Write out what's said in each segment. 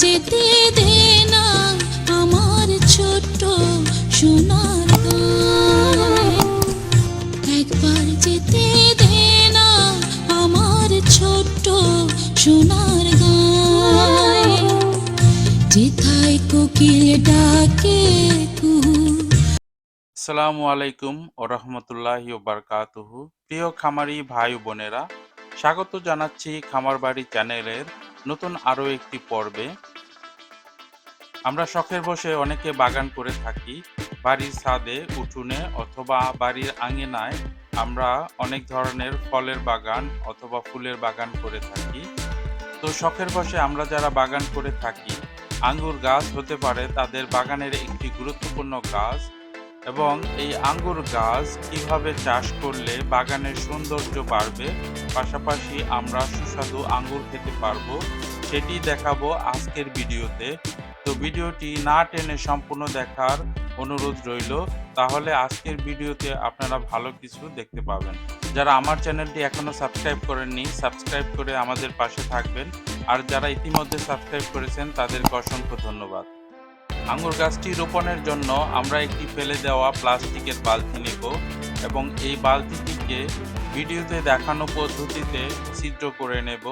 যেতে দে না আমার ছোট্ট সোনার একবার যেতে দে না আমার ছোট্ট সোনার যেথায় কোকিল ডাকে আসসালামু আলাইকুম ও রহমতুল্লাহি বারকাতুহু। প্রিয় খামারি ভাই বোনেরা, স্বাগত জানাচ্ছি খামার বাড়ি চ্যানেলের নতুন আরও একটি পর্বে। আমরা শখের বসে অনেকে বাগান করে থাকি। বাড়ির ছাদে, উঠোনে অথবা বাড়ির আঙিনায় আমরা অনেক ধরনের ফলের বাগান অথবা ফুলের বাগান করে থাকি। তো শখের বসে আমরা যারা বাগান করে থাকি, আঙ্গুর গাছ হতে পারে তাদের বাগানের একটি গুরুত্বপূর্ণ গাছ। এবং এই আঙ্গুর গাছ কীভাবে চাষ করলে বাগানের সৌন্দর্য বাড়বে, পাশাপাশি আমরা সুস্বাদু আঙ্গুর খেতে পারব, সেটি দেখাবো আজকের ভিডিওতে। তো ভিডিওটি না টেনে সম্পূর্ণ দেখার অনুরোধ রইল। তাহলে আজকের ভিডিওতে আপনারা ভালো কিছু দেখতে পাবেন। যারা আমার চ্যানেলটি এখনও সাবস্ক্রাইব করেননি, সাবস্ক্রাইব করে আমাদের পাশে থাকবেন। আর যারা ইতিমধ্যে সাবস্ক্রাইব করেছেন, তাদেরকে অসংখ্য ধন্যবাদ। আঙ্গুর গাছটি রোপণের জন্য আমরা একটি ফেলে দেওয়া প্লাস্টিকের বালতি নেব এবং এই বালতিটিকে ভিডিওতে দেখানো পদ্ধতিতে ছিদ্র করে নেব।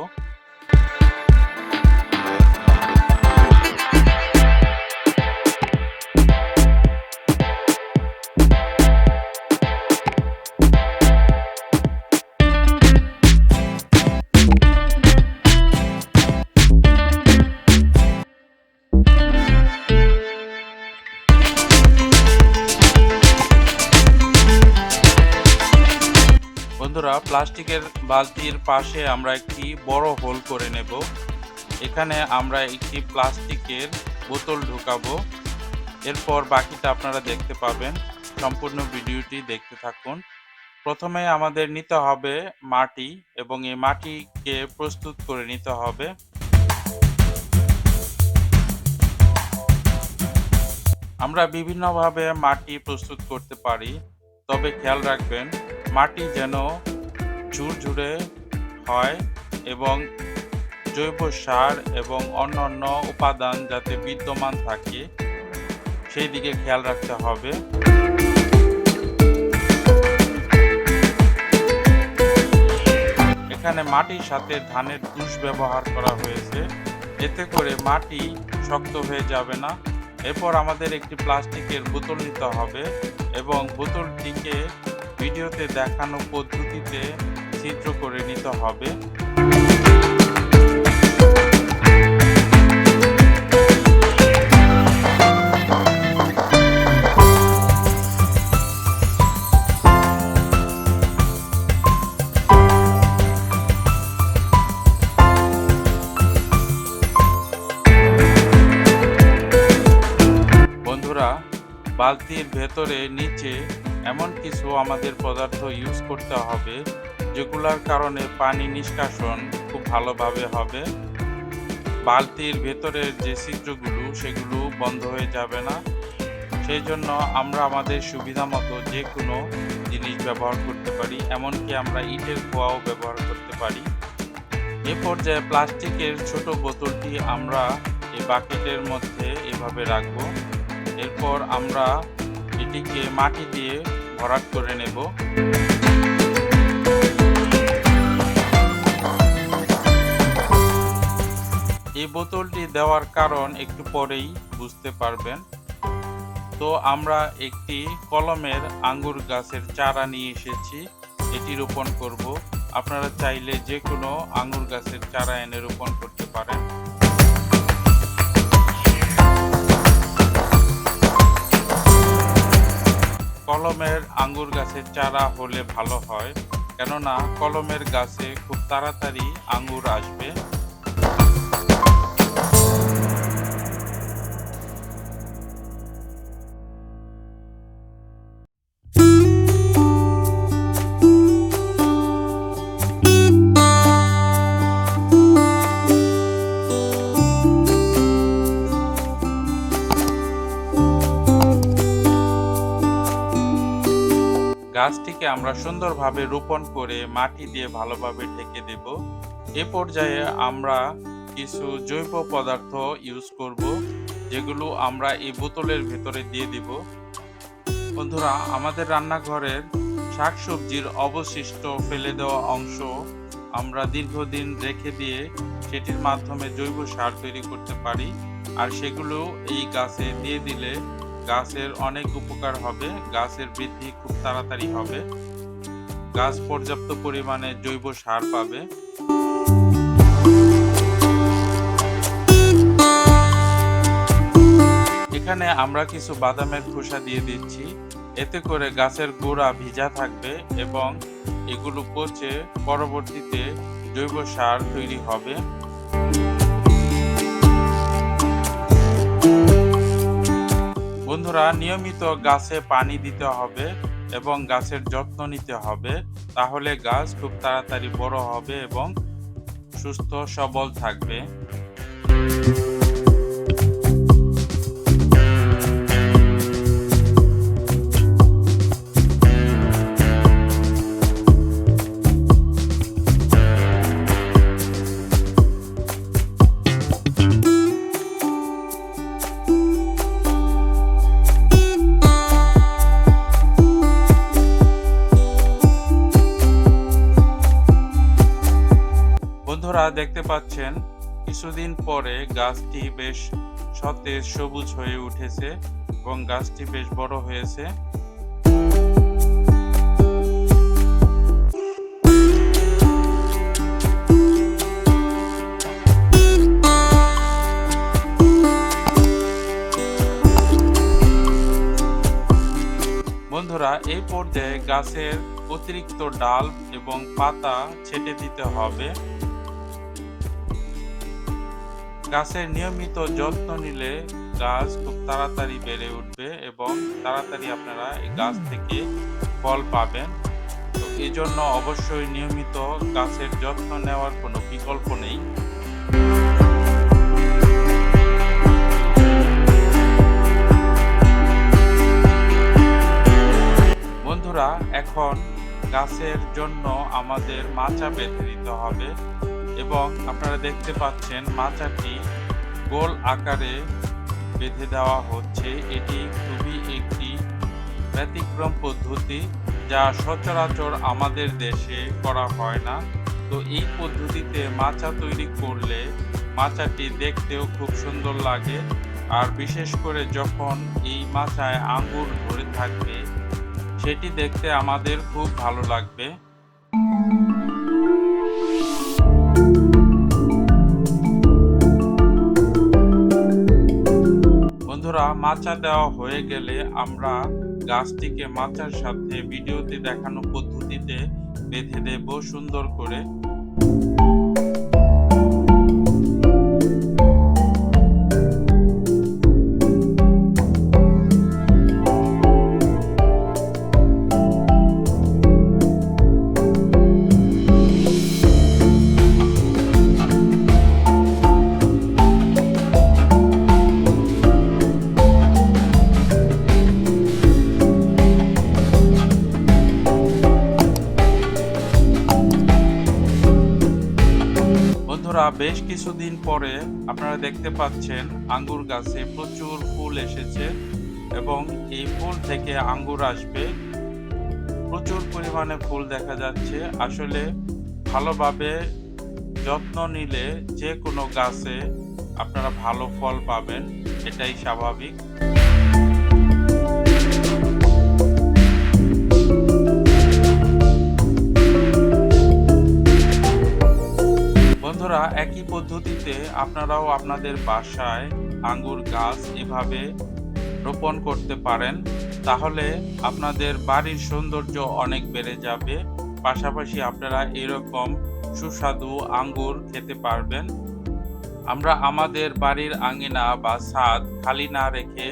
প্লাস্টিকের বালতির পাশে আমরা একটি বড় হোল করে নেব। এখানে আমরা একটি প্লাস্টিকের বোতল ঢুকাবো। এরপর বাকিটা আপনারা দেখতে পাবেন। সম্পূর্ণ ভিডিওটি দেখতে থাকুন। প্রথমে আমাদের নিতে হবে মাটি এবং এই মাটিকে প্রস্তুত করে নিতে হবে। আমরা বিভিন্নভাবে মাটি প্রস্তুত করতে পারি। তবে খেয়াল রাখবেন, মাটি যেন ঝুরঝুরে হয় এবং জৈব সার এবং অন্যান্য উপাদান যাতে বিদ্যমান থাকে, সেই দিকে খেয়াল রাখতে হবে। এখানে মাটির সাথে ধানের তুষ ব্যবহার করা হয়েছে। এতে করে মাটি শক্ত হয়ে যাবে না। এরপর আমাদের একটি প্লাস্টিকের বোতল নিতে হবে এবং বোতলটিকে ভিডিওতে দেখানো পদ্ধতিতে চিত্র করে নিতে হবে। বালতির ভেতরে নিচে এমন কিছু আমাদের পদার্থ ইউজ করতে হবে। যেগুলোর কারণে পানি নিষ্কাশন খুব ভালোভাবে হবে। বালতির ভেতরের যে ছিদ্রগুলো, সেগুলো বন্ধ হয়ে যাবে না। সেই জন্য আমরা আমাদের সুবিধা মতো যে কোনো জিনিস ব্যবহার করতে পারি, এমনকি আমরা ইটের খোয়াও ব্যবহার করতে পারি। এ পর্যায়ে প্লাস্টিকের ছোট বোতলটি আমরা এই বাকেটের মধ্যে এভাবে রাখব। এরপর আমরা এটিকে মাটি দিয়ে ভরাট করে নেব। এই বোতলটি দেওয়ার কারণ একটু পরেই বুঝতে পারবেন। তো আমরা একটি কলমের আঙ্গুর গাছের চারা নিয়ে এসেছি, এটি রোপণ করব। আপনারা চাইলে যে কোনো আঙ্গুর গাছের চারা এনে রোপণ করতে পারেন। কলমের আঙ্গুর গাছের চারা হলে ভালো হয়, কেননা কলমের গাছে খুব তাড়াতাড়ি আঙ্গুর আসবে। গাছটিকে আমরা সুন্দরভাবে রোপণ করে মাটি দিয়ে ভালোভাবে ঢেকে দেব। এ পর্যায়ে আমরা কিছু জৈব পদার্থ ইউজ করব, যেগুলো আমরা এই বোতলের ভেতরে দিয়ে দিব। বন্ধুরা, আমাদের রান্নাঘরের শাকসবজির অবশিষ্ট ফেলে দেওয়া অংশ আমরা দীর্ঘদিন রেখে দিয়ে সেটির মাধ্যমে জৈব সার তৈরি করতে পারি। আর সেগুলো এই গাছে দিয়ে দিলে গাছের অনেক উপকার হবে, গাছের বৃদ্ধি খুব তাড়াতাড়ি হবে। গাছ পর্যাপ্ত পরিমাণে জৈব সার পাবে। এখানে আমরা কিছু বাদামের খোসা দিয়ে দিচ্ছি। এতে করে গাছের গোড়া ভিজা থাকবে এবং এগুলো পচে পরবর্তীতে জৈব সার তৈরি হবে। বন্ধুরা, নিয়মিত গাছে পানি দিতে হবে এবং গাছের যত্ন নিতে হবে। তাহলে গাছ খুব তাড়াতাড়ি বড় হবে এবং সুস্থ সবল থাকবে। বন্ধুরা দেখতে পাচ্ছেন, কিছুদিন পরে গাছটি বেশ সতেজ সবুজ হয়ে উঠেছে এবং গাছটি বেশ বড় হয়েছে। বন্ধুরা, এই পর্যায়ে গাছের অতিরিক্ত ডাল এবং পাতা ছেটে দিতে হবে। গাছের নিয়মিত যত্ন নিলে গাছ খুব তাড়াতাড়ি বেড়ে উঠবে এবং তাড়াতাড়ি আপনারা এই গাছ থেকে ফল পাবেন। তো এই জন্য অবশ্যই নিয়মিত গাছের যত্ন নেওয়ার কোনো বিকল্প নেই। বন্ধুরা এখন গাছের জন্য আমাদের মাচা বেঁধে দিতে হবে। এবং আপনারা দেখতে পাচ্ছেন মাচাটি গোল আকারে বেঁধে দেওয়া হচ্ছে। এটি খুবই একটি ব্যতিক্রম পদ্ধতি যা সচরাচর আমাদের দেশে করা হয় না। তো এই পদ্ধতিতে মাচা তৈরি করলে মাচাটি দেখতেও খুব সুন্দর লাগে। আর বিশেষ করে যখন এই মাচায় আঙ্গুর ধরে থাকবে, সেটি দেখতে আমাদের খুব ভালো লাগবে। বন্ধুরা, মাচা দেওয়া হয়ে গেলে আমরা গাছটিকে মাচার সাথে ভিডিওতে দেখানো পদ্ধতিতে বেঁধে দেব সুন্দর করে। বেশ কিছুদিন পরে আপনারা দেখতে পাচ্ছেন আঙ্গুর গাছে প্রচুর ফুল এসেছে এবং এই ফুল থেকে আঙ্গুর আসবে। প্রচুর পরিমাণে ফুল দেখা যাচ্ছে। আসলে ভালোভাবে যত্ন নিলে যে কোনো গাছে আপনারা ভালো ফল পাবেন, এটাই স্বাভাবিক। বন্ধুরা, একই পদ্ধতিতে আপনারাও আপনাদের বাসায় আঙ্গুর গাছ এভাবে রোপণ করতে পারেন। তাহলে আপনাদের বাড়ির সৌন্দর্য অনেক বেড়ে যাবে। পাশাপাশি আপনারা এরকম সুস্বাদু আঙ্গুর খেতে পারবেন। আমরা আমাদের বাড়ির আঙিনা বা ছাদ খালি না রেখে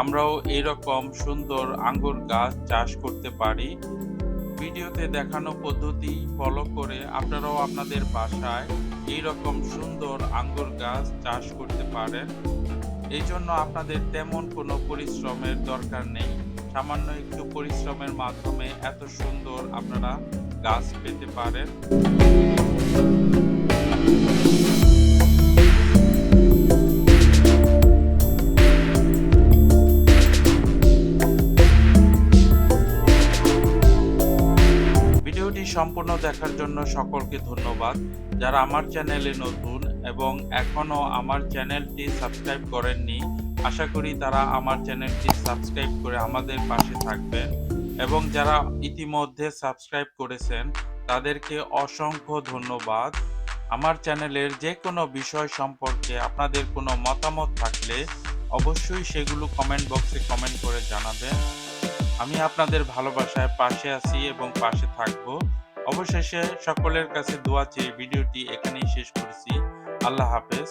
আমরাও এরকম সুন্দর আঙ্গুর গাছ চাষ করতে পারি। ভিডিওতে দেখানো পদ্ধতি ফলো করে আপনারাও আপনাদের বাসায় এইরকম সুন্দর আঙ্গুর গাছ চাষ করতে পারেন। এই জন্য আপনাদের তেমন কোনো পরিশ্রমের দরকার নেই। সামান্য একটু পরিশ্রমের মাধ্যমে এত সুন্দর আপনারা গাছ পেতে পারেন। সম্পূর্ণ দেখার জন্য সকলকে ধন্যবাদ। যারা আমার চ্যানেলে নতুন এবং এখনও আমার চ্যানেলটি সাবস্ক্রাইব করেননি, আশা করি তারা আমার চ্যানেলটি সাবস্ক্রাইব করে আমাদের পাশে থাকবেন এবং যারা ইতিমধ্যে সাবস্ক্রাইব করেছেন, তাদেরকে অসংখ্য ধন্যবাদ। আমার চ্যানেলের যে কোনো বিষয় সম্পর্কে আপনাদের কোনো মতামত থাকলে অবশ্যই সেগুলো কমেন্ট বক্সে কমেন্ট করে জানাবেন। আমি আপনাদের ভালোবাসায় পাশে আছি এবং পাশে থাকব। অবশেষে সকলের কাছে দোয়া চেয়ে ভিডিওটি এখানেই শেষ করছি। আল্লাহ হাফেজ।